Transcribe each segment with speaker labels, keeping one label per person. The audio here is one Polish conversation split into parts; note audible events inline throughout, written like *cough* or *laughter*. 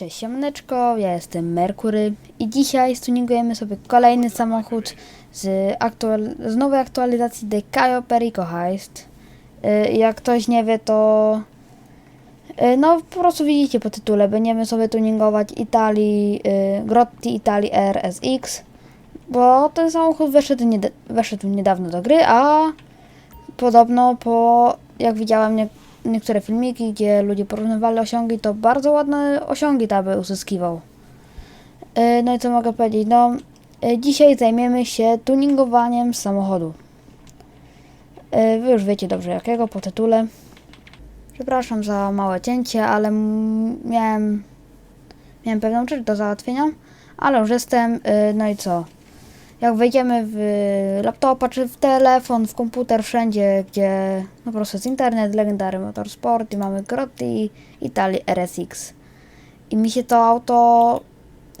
Speaker 1: Cześć siemaneczko, ja jestem Merkury i dzisiaj stuningujemy sobie kolejny samochód z, aktual- z nowej aktualizacji The Cayo Perico Heist. Y, Jak ktoś nie wie, to y, no po prostu widzicie po tytule, będziemy sobie tuningować Italii, y, Grotti Italii RSX, bo ten samochód weszedł, weszedł niedawno do gry, a podobno po, jak widziałem nie, niektóre filmiki, gdzie ludzie porównywali osiągi, to bardzo ładne osiągi taby uzyskiwał. Yy, No i co mogę powiedzieć? No, yy, dzisiaj zajmiemy się tuningowaniem samochodu. Yy, Wy już wiecie dobrze jakiego po tytule. Przepraszam za małe cięcie, ale miałem, miałem pewną rzecz do załatwienia, ale już jestem. No i co? Jak wejdziemy w laptopa, czy w telefon, w komputer, wszędzie, gdzie no po prostu jest internet, Legendary Motorsport i mamy Grotti Italii RSX. I mi się to auto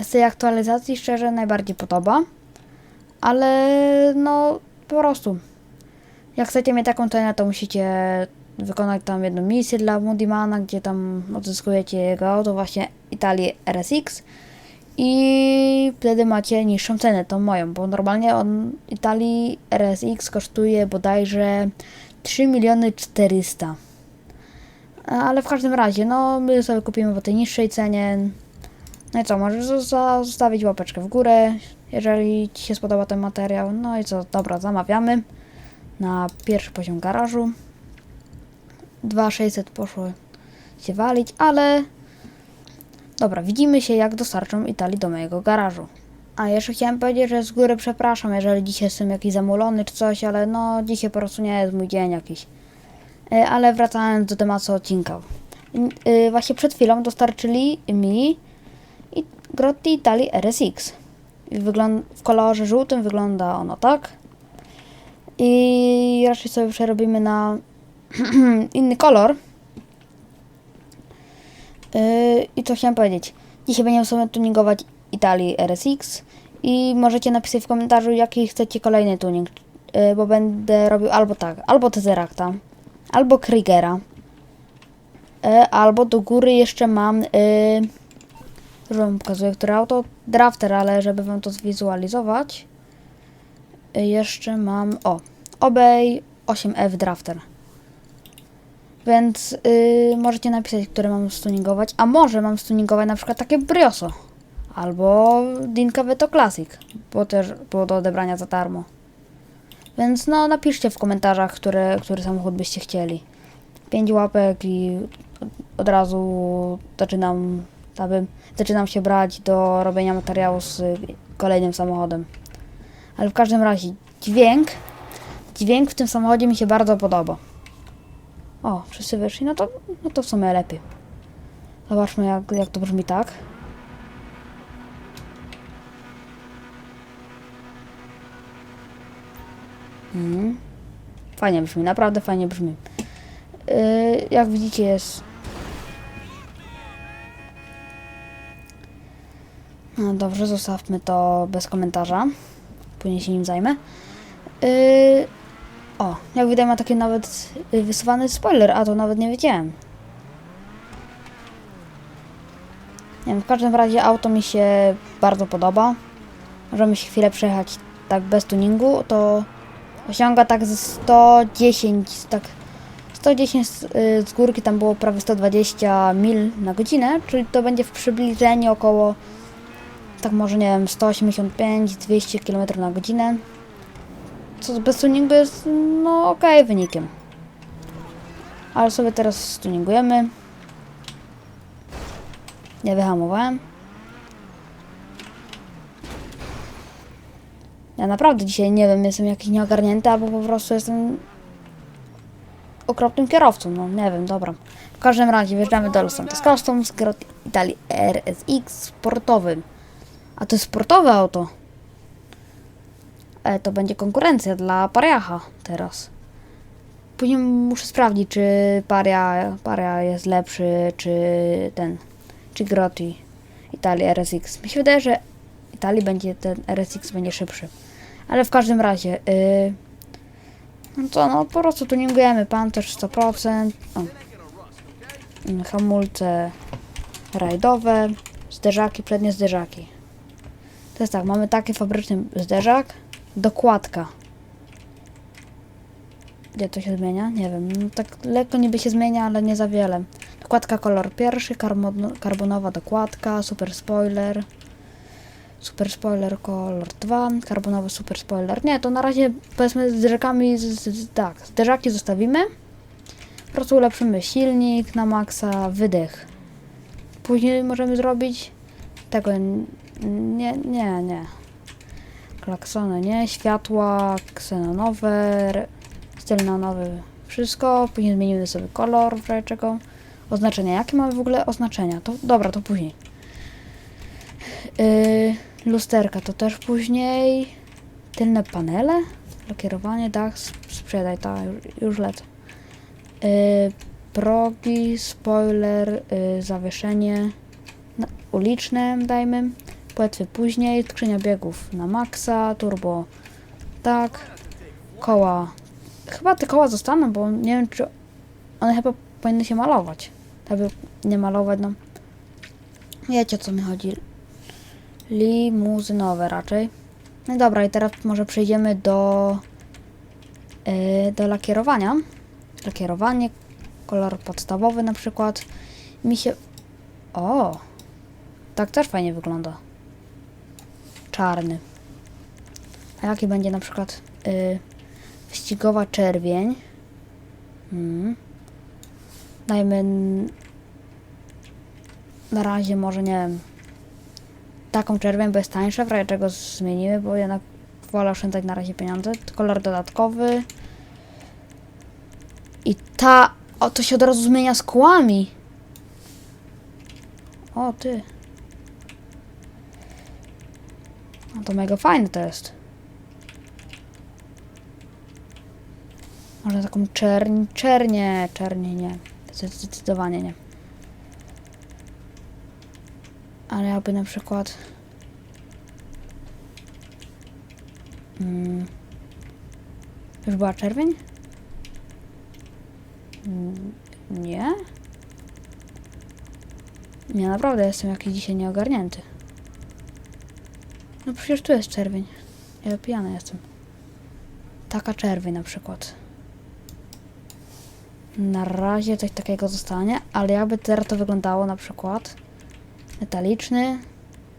Speaker 1: z tej aktualizacji szczerze najbardziej podoba, ale no po prostu jak chcecie mieć taką cenę, to musicie wykonać tam jedną misję dla Moodymana, gdzie tam odzyskujecie jego auto, właśnie Italii RSX. I wtedy macie niższą cenę, tą moją, bo normalnie on Italii RSX kosztuje bodajże 3 miliony 400. Ale w każdym razie, no my sobie kupimy po tej niższej cenie. No i co, możesz zo- zostawić łapeczkę w górę, jeżeli Ci się spodoba ten materiał. No i co, dobra, zamawiamy na pierwszy poziom garażu. 2600 poszło się walić, ale Dobra, widzimy się jak dostarczą Italii do mojego garażu. A jeszcze chciałem powiedzieć, że z góry przepraszam, jeżeli dzisiaj jestem jakiś zamulony czy coś, ale no dzisiaj po prostu nie jest mój dzień jakiś. E, Ale wracając do tematu odcinka. Y, Właśnie przed chwilą dostarczyli mi Grotti Italii RSX. W kolorze żółtym wygląda ono tak. I raczej sobie przerobimy na *clears throat* inny kolor. Yy, I co chciałem powiedzieć? Dzisiaj będziemy sobie tuningować Italii RSX i możecie napisać w komentarzu, jaki chcecie kolejny tuning, yy, bo będę robił albo tak, albo Tesseracta, albo Kriegera, yy, albo do góry jeszcze mam, już wam pokazuję, które auto, Drafter, ale żeby wam to zwizualizować, jeszcze mam, o, Obey 8F Drafter. Więc yy, możecie napisać, które mam stuningować. A może mam stuningować na przykład takie Brioso. Albo Dinka Veto Classic. Bo też było do odebrania za darmo. Więc no napiszcie w komentarzach, które, który samochód byście chcieli. Pięć łapek i od- razu zaczynam, aby, zaczynam się brać do robienia materiału z kolejnym samochodem. Ale w każdym razie dźwięk, dźwięk w tym samochodzie mi się bardzo podoba. O, wszyscy wyszli, no to, no to w sumie lepiej. Zobaczmy, jak, jak to brzmi tak. Mhm. Fajnie brzmi, naprawdę fajnie brzmi. Yy, jak widzicie jest... No dobrze, zostawmy to bez komentarza. Później się nim zajmę. Yy, o, jak widać ma taki nawet y, wysuwany spoiler, a to nawet nie wiedziałem. Nie wiem, w każdym razie auto mi się bardzo podoba. Możemy się chwilę przejechać tak bez tuningu, to osiąga tak ze 110, tak 110 z, y, z górki tam było prawie 120 mil na godzinę, czyli to będzie w przybliżeniu około tak może nie wiem 185-200 km na godzinę co bez tuningu jest no okej wynikiem. Ale sobie teraz stuningujemy. Nie wyhamowałem. Ja naprawdę dzisiaj nie wiem, jestem jakiś nieogarnięty albo po prostu jestem okropnym kierowcą, no nie wiem, dobra. W każdym razie wjeżdżamy do Los Santos Customs, Italii RSX sportowym. A to jest sportowe auto. E, to będzie konkurencja dla Pariacha teraz. Później muszę sprawdzić, czy Paria, Paria jest lepszy, czy ten, czy Grotti Italii RSX. Mi się wydaje, że Italii będzie ten RSX będzie szybszy. Ale w każdym razie, yy, no to no po prostu tuningujemy pancerz 100%. O. Hamulce rajdowe. Zderzaki, przednie zderzaki. To jest tak, mamy taki fabryczny zderzak, dokładka. Gdzie to się zmienia? Nie wiem. No, tak lekko niby się zmienia, ale nie za wiele. Dokładka kolor pierwszy, karbon, karbonowa dokładka, super spoiler. Super spoiler kolor 2, karbonowy super spoiler. Nie, to na razie powiedzmy z z, tak, zderzaki zostawimy. Po prostu ulepszymy silnik na maksa, wydech. Później możemy zrobić tego, nie, nie, nie. Klaksony nie, światła, ksenonowe, styl na nowy, wszystko. Później zmienimy sobie kolor, w czego. Oznaczenia, jakie mamy w ogóle oznaczenia? To dobra, to później. Yy, lusterka to też później. Tylne panele, lakierowanie, dach, sprzedaj, ta, już, lecę. Yy, progi, spoiler, yy, zawieszenie uliczne dajmy. Płetwy później, skrzynia biegów na maksa, turbo tak, koła. Chyba te koła zostaną, bo nie wiem czy one chyba powinny się malować. Aby nie malować, no. Wiecie o co mi chodzi. Limuzynowe raczej. No dobra, i teraz może przejdziemy do yy, do lakierowania. Lakierowanie, kolor podstawowy na przykład. Mi się... O! Tak też fajnie wygląda. Czarny. A jaki będzie na przykład yy, wyścigowa czerwień? Mm. Dajmy na razie może nie wiem taką czerwień, bo jest tańsza, w razie czego zmienimy, bo jednak wolę oszczędzać na razie pieniądze. Kolor dodatkowy. I ta... O, to się od razu zmienia z kołami. O, ty. No to mega fajne to jest. Może taką czerń... Czernie, czernie nie. Zdecydowanie nie. Ale jakby na przykład... Mm, już była czerwień? Mm, Nie? Nie, naprawdę jestem jakiś dzisiaj nieogarnięty. No przecież tu jest czerwień. Ja pijany jestem. Taka czerwień na przykład. Na razie coś takiego zostanie, ale jakby teraz to wyglądało na przykład metaliczny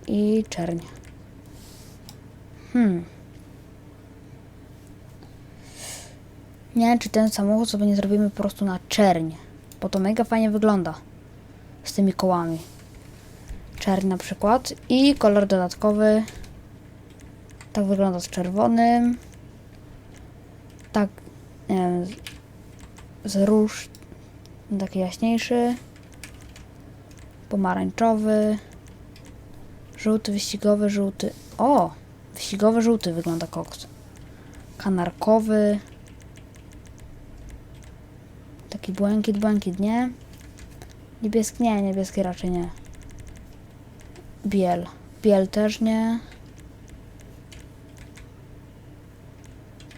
Speaker 1: i czerń. Hmm. Nie wiem, czy ten samochód sobie nie zrobimy po prostu na czerń, bo to mega fajnie wygląda z tymi kołami. Czerń na przykład i kolor dodatkowy. Tak wygląda z czerwonym. Tak, nie wiem, z- z róż taki jaśniejszy. Pomarańczowy. Żółty, wyścigowy, żółty. O! Wyścigowy, żółty wygląda koks. Kanarkowy. Taki błękit, błękit, nie? Niebieski, nie, niebieski raczej nie. Biel. Biel też nie.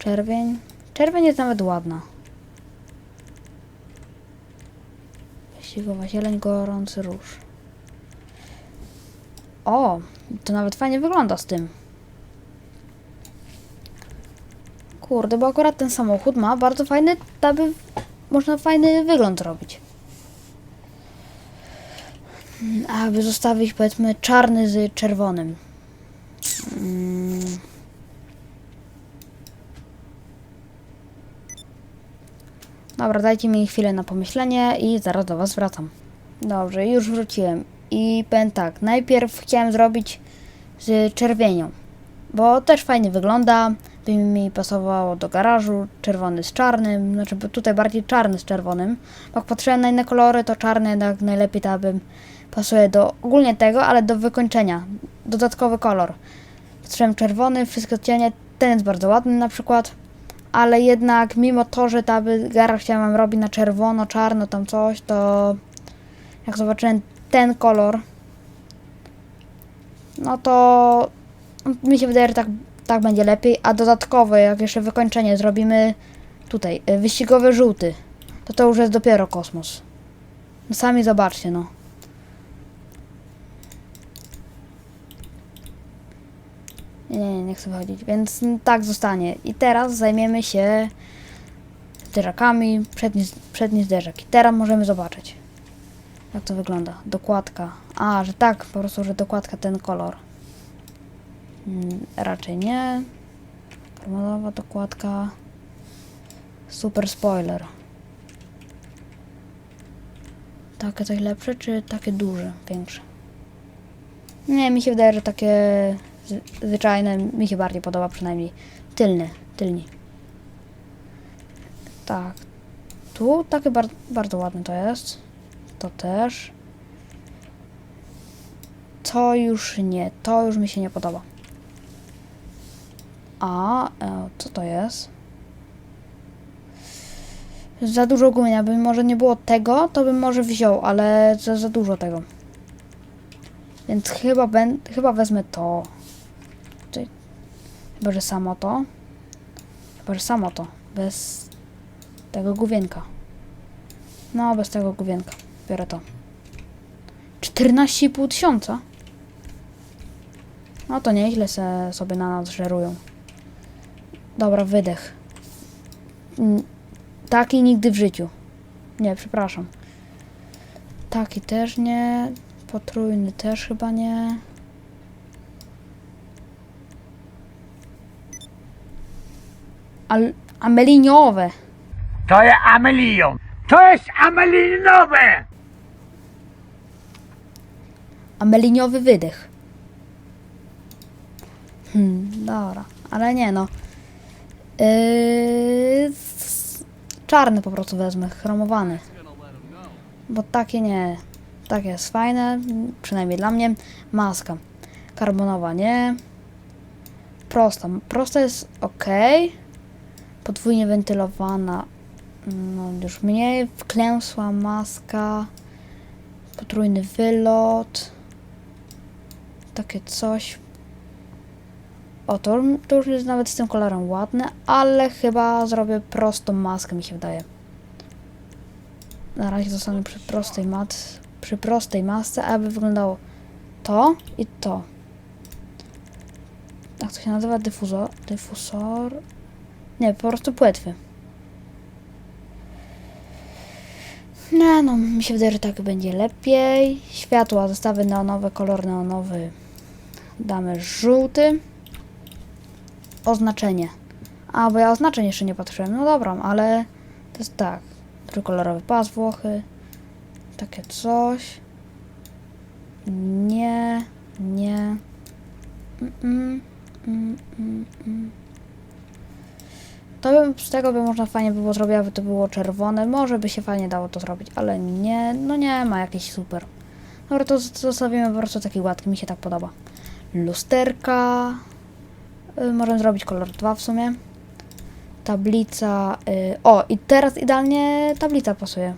Speaker 1: Czerwień. Czerwień jest nawet ładna. Wyścigowa zieleń, gorący róż. O, to nawet fajnie wygląda z tym. Kurde, bo akurat ten samochód ma bardzo fajny, aby można fajny wygląd robić. Mm, Aby zostawić powiedzmy czarny z czerwonym. Dobra, dajcie mi chwilę na pomyślenie i zaraz do Was wracam. Dobrze, już wróciłem. I powiem tak, najpierw chciałem zrobić z czerwienią, bo też fajnie wygląda, by mi pasowało do garażu, czerwony z czarnym, znaczy tutaj bardziej czarny z czerwonym. Jak patrzyłem na inne kolory, to czarny jednak najlepiej to bym pasuje do ogólnie tego, ale do wykończenia. Dodatkowy kolor. Patrzyłem czerwony, wszystkie odcienie, ten jest bardzo ładny na przykład, ale jednak mimo to, że ta by garaż chciałem robić na czerwono, czarno, tam coś, to jak zobaczyłem ten kolor, no to mi się wydaje, że tak, tak będzie lepiej. A dodatkowo, jak jeszcze wykończenie zrobimy tutaj, y, wyścigowy żółty, to to już jest dopiero kosmos. No sami zobaczcie, no. Nie, nie, nie chcę wychodzić, więc tak zostanie. I teraz zajmiemy się zderzakami, przedni, przedni zderzak. I teraz możemy zobaczyć, jak to wygląda. Dokładka. A, że tak, po prostu, że dokładka ten kolor. Mm, raczej nie. Karmonowa dokładka. Super spoiler. Takie coś lepsze, czy takie duże, większe? Nie, mi się wydaje, że takie zwyczajne mi się bardziej podoba przynajmniej. Tylny, tylni. Tak. Tu takie bar bardzo ładne to jest. To też. To już nie, to już mi się nie podoba. A, e, co to jest? Za dużo gumienia, by może nie było tego, to bym może wziął, ale za, za dużo tego. Więc chyba, ben, chyba wezmę to. Chyba, że samo to. Chyba, że samo to. Bez tego główienka. No, bez tego główienka. Biorę to. 14,5 tysiąca? No to nieźle se, sobie na nas żerują. Dobra, wydech. Mm, Taki nigdy w życiu. Nie, przepraszam. Taki też nie. Potrójny też chyba nie. Al ameliniowe.
Speaker 2: To jest Amelion. To jest Amelinowe!
Speaker 1: Ameliniowy wydech. Hmm, dobra. Ale nie no. Yy, czarny po prostu wezmę, chromowany. Bo takie nie. Takie jest fajne, przynajmniej dla mnie. Maska. Karbonowa nie. Prosta. Prosta jest ok. Podwójnie wentylowana. No już mniej. Wklęsła maska. Potrójny wylot. Takie coś. O, to, to już jest nawet z tym kolorem ładne, ale chyba zrobię prostą maskę, mi się wydaje. Na razie zostanę przy prostej mat, przy prostej masce, aby wyglądało to i to. Jak to się nazywa? Dyfuzor? Dyfusor? Nie, po prostu płetwy. Nie no, mi się wydaje, że tak będzie lepiej. Światła, zestawy neonowe, kolor neonowy. Damy żółty. Oznaczenie. A, bo ja oznaczeń jeszcze nie patrzyłem. No dobra, ale to jest tak. Trójkolorowy pas Włochy. Takie coś. Nie, nie. Mm, mm, mm, mm, mm. To z tego by można fajnie było zrobić, aby to było czerwone. Może by się fajnie dało to zrobić, ale nie, no nie ma jakiś super. Dobra, to zostawimy po prostu taki gładki, mi się tak podoba. Lusterka. Y, możemy zrobić kolor 2 w sumie. Tablica. Y, o, i teraz idealnie tablica pasuje.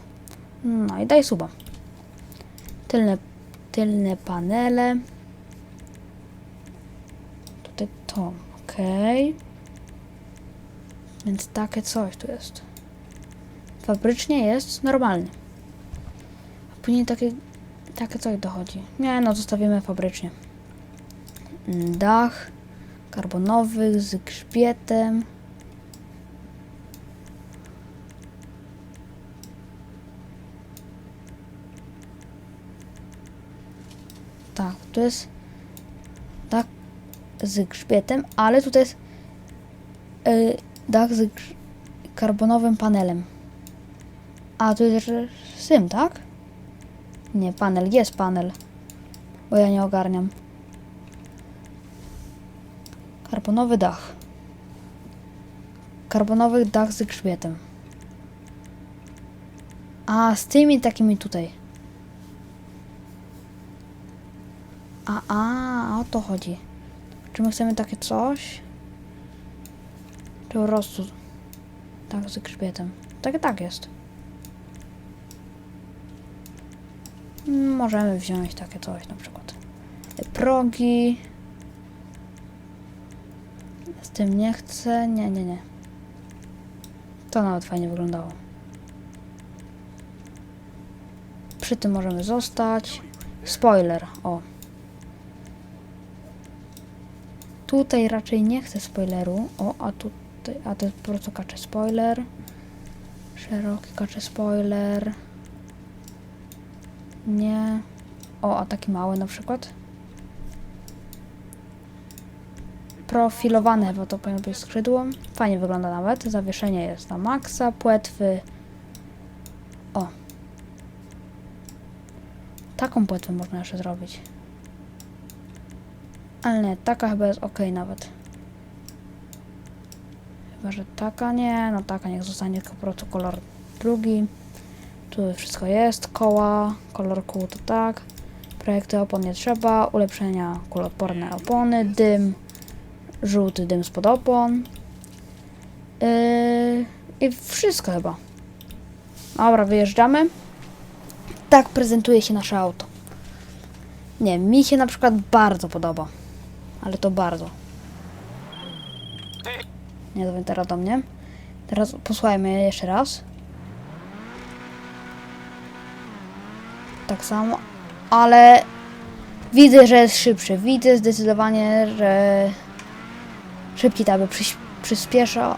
Speaker 1: No i daj suba. Tylne, tylne panele. Tutaj to, okej. Więc takie coś tu jest. Fabrycznie jest normalnie. A później takie, takie coś dochodzi. Nie no, zostawimy fabrycznie. Mm, Dach karbonowy z grzbietem. Tak, to jest dach z grzbietem, ale tutaj jest y, dach z karbonowym panelem. A tu jest sym, tak? Nie, panel, jest panel. Bo ja nie ogarniam. Karbonowy dach. Karbonowy dach z grzbietem. A, z tymi takimi tutaj. A, a, o to chodzi. Czy my chcemy takie coś? Po prostu tak z grzbietem? Tak, tak jest. Możemy wziąć takie coś na przykład. Progi. Z tym nie chcę. Nie, nie, nie. To nawet fajnie wyglądało. Przy tym możemy zostać. Spoiler, o. tutaj raczej nie chcę spoileru. O, a a to jest po prostu kacze spoiler. Szeroki kacze spoiler. Nie. O, a taki mały na przykład. Profilowane chyba to powinno być skrzydło. Fajnie wygląda nawet. Zawieszenie jest na maksa, płetwy. O. Taką płetwę można jeszcze zrobić. Ale nie, taka chyba jest ok nawet. Chyba, że taka nie, no taka niech zostanie tylko po prostu kolor drugi. Tu wszystko jest, koła, kolor kół to tak. Projekty opon nie trzeba, ulepszenia kuloodporne opony, dym, żółty dym spod opon. Yy, I wszystko chyba. Dobra, wyjeżdżamy. Tak prezentuje się nasze auto. Nie, mi się na przykład bardzo podoba. Ale to bardzo. Nie, to teraz do mnie. Teraz posłuchajmy jeszcze raz. Tak samo. Ale widzę, że jest szybszy. Widzę zdecydowanie, że szybciej ta by przyś- przyspiesza.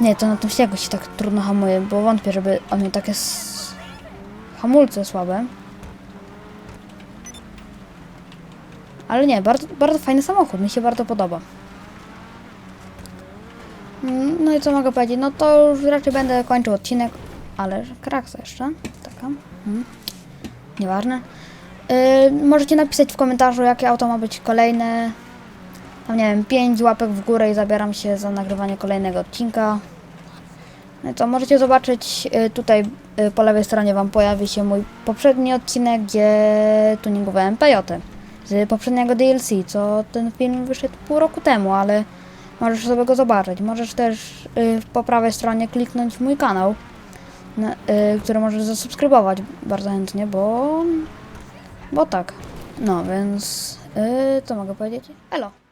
Speaker 1: Nie, to na tym śniegu się tak trudno hamuje, bo wątpię, żeby on miał takie hamulce słabe. Ale nie, bardzo, bardzo fajny samochód, mi się bardzo podoba. Mm, No i co mogę powiedzieć? No to już raczej będę kończył odcinek, ale kraksa jeszcze, taka. Mm. Nieważne. Yy, możecie napisać w komentarzu, jakie auto ma być kolejne. Tam nie wiem, 5 łapek w górę i zabieram się za nagrywanie kolejnego odcinka. No i co, możecie zobaczyć y, tutaj y, po lewej stronie Wam pojawi się mój poprzedni odcinek, gdzie tuningowałem Pejotę z poprzedniego DLC, co ten film wyszedł pół roku temu, ale możesz sobie go zobaczyć. Możesz też y, po prawej stronie kliknąć w mój kanał, na, y, który możesz zasubskrybować bardzo chętnie, bo, bo tak. No więc, y, co mogę powiedzieć? Elo!